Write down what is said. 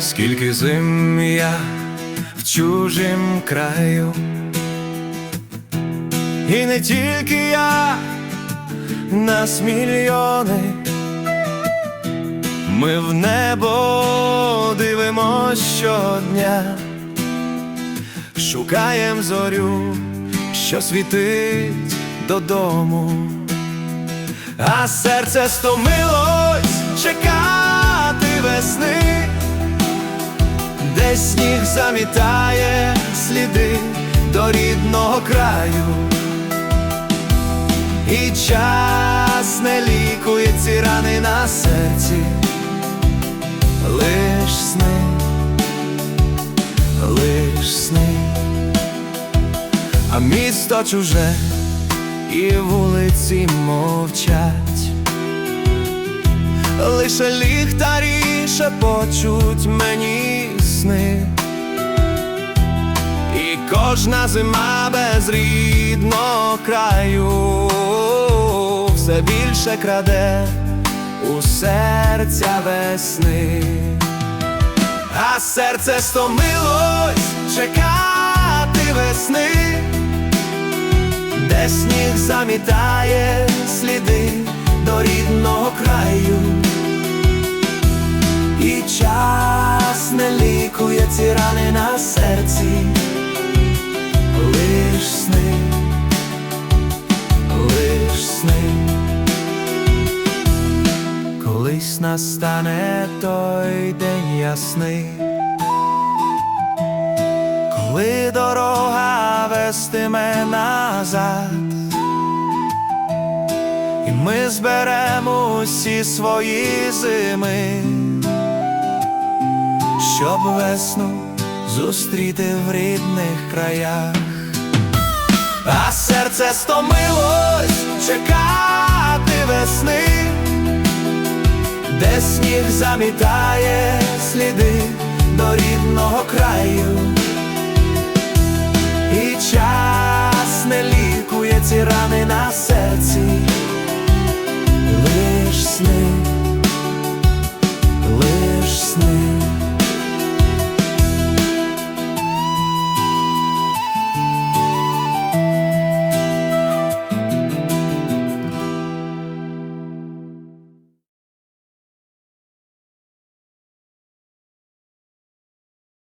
Скільки зим я в чужім краю, і не тільки я, нас мільйони, ми в небо дивимось щодня, шукаєм зорю, що світить додому, а серце стомилось сніг замітає сліди до рідного краю, і час не лікує ці рани на серці, лиш сни, лиш сни, а місто чуже і вулиці мовчать. Лише ліхтарі шепочуть мені кожна зима без рідного краю. Все більше краде у серця весни, а серце стомилось чекати весни, де сніг замітає сліди до рідного краю. І час не лікує ці рани на серці, колись настане той день ясний, коли дорога вестиме назад. І ми зберемо усі свої зими щоб весну зустріти в рідних краях, а серце стомилось де сніг замітає сліди до рідного краю.